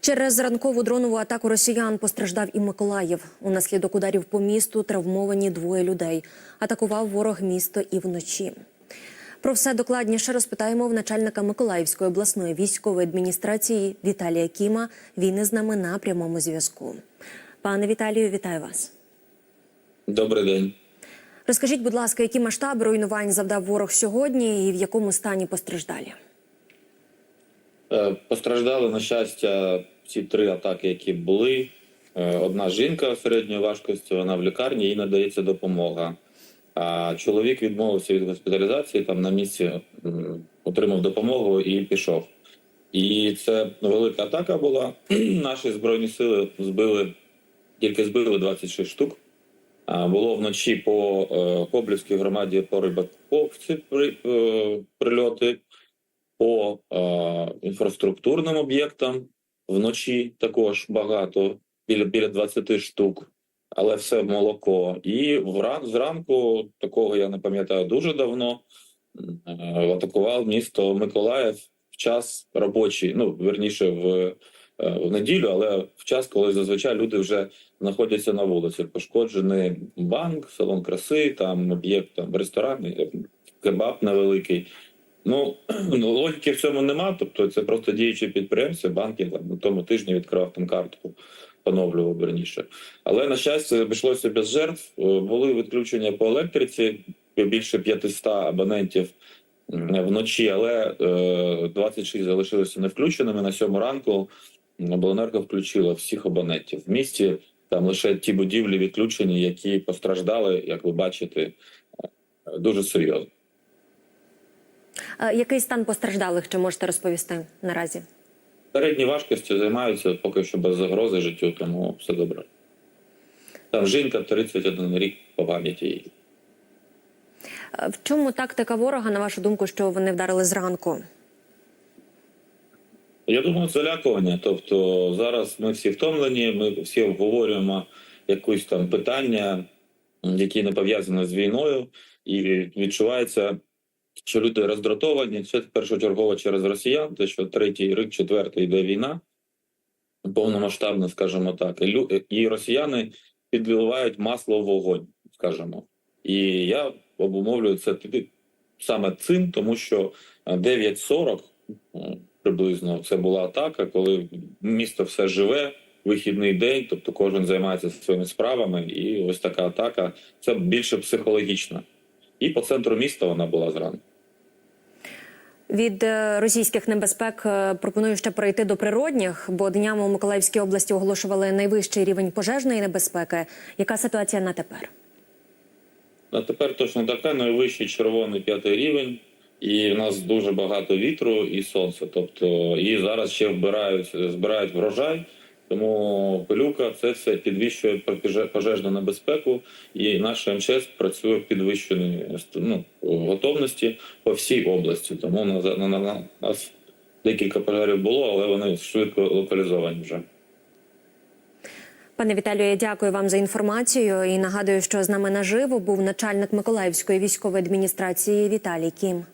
Через ранкову дронову атаку росіян постраждав і Миколаїв. Унаслідок ударів по місту травмовані двоє людей. Атакував ворог місто і вночі. Про все докладніше розпитаємо в начальника Миколаївської обласної військової адміністрації Віталія Кіма. Він із нами на прямому зв'язку. Пане Віталію, вітаю вас. Добрий день. Розкажіть, будь ласка, які масштаби руйнувань завдав ворог сьогодні і в якому стані постраждалі? Е, Постраждали, на щастя, ці три атаки, які були. Е, Одна жінка середньої важкості, вона в лікарні, їй надається допомога. А чоловік відмовився від госпіталізації, там на місці отримав допомогу і пішов. І це велика атака була. Наші збройні сили збили, тільки збили 26 штук. Було вночі по е, Коблівській громаді по Рибаковці при, прильоти, по е, інфраструктурним об'єктам вночі також багато, біля, біля 20 штук, але все молоко. І вран, зранку, такого я не пам'ятаю дуже давно, е, атакував місто Миколаїв в час робочий, ну верніше в, е, в неділю, але в час, коли зазвичай люди вже знаходяться на вулиці. Пошкоджений банк, салон краси, там об'єкт, там ресторан, кебаб невеликий. Ну ну, логіки в цьому нема. Тобто це просто діючі підприємці, банки на тому тижні відкривав там картку, поновлював верніше. Але на щастя, обійшлося без жертв. Е, Були відключення по електриці більше 500 абонентів вночі, але е, 26 залишилися не включеними. На сьому ранку обленерго включила всіх абонентів в місті. Там лише ті будівлі відключені, які постраждали, як ви бачите, е, дуже серйозно. Е, Який стан постраждалих чи можете розповісти наразі? Середні важкості займаються поки що без загрози життю, тому все добре. Там жінка 31 рік по пам'яті її. Е, В чому тактика ворога, на вашу думку, що вони вдарили зранку? Я думаю, залякування. Тобто зараз ми всі втомлені, ми всі обговорюємо якусь там питання, які не пов'язані з війною, і відчувається, що люди роздратовані. Це першочергово через росіян, те, що третій рік, четвертий йде війна, повномасштабна, скажімо так, і, лю- і росіяни підливають масло в вогонь, скажімо. І я обумовлюю це саме цим, тому що е, 9.40 е, приблизно це була атака, коли місто все живе, вихідний день, тобто кожен займається своїми справами, і ось така атака це більше психологічна. І по центру міста вона була зранку. Від е, російських небезпек е, пропоную ще перейти до природних, бо днями у Миколаївській області оголошували найвищий рівень пожежної небезпеки. Яка ситуація на тепер? А тепер точно така найвищий червоний п'ятий рівень, і в нас дуже багато вітру і сонця. Тобто і зараз ще вбирають, збирають врожай. Тому пилюка це все підвищує пожеж- пожежну небезпеку, і наша МЧС працює в підвищеній ну, готовності по всій області. Тому на, на, на, на нас декілька пожежів було, але вони швидко локалізовані вже. Пане Віталію, я дякую вам за інформацію і нагадую, що з нами наживо був начальник Миколаївської військової адміністрації Віталій Кім.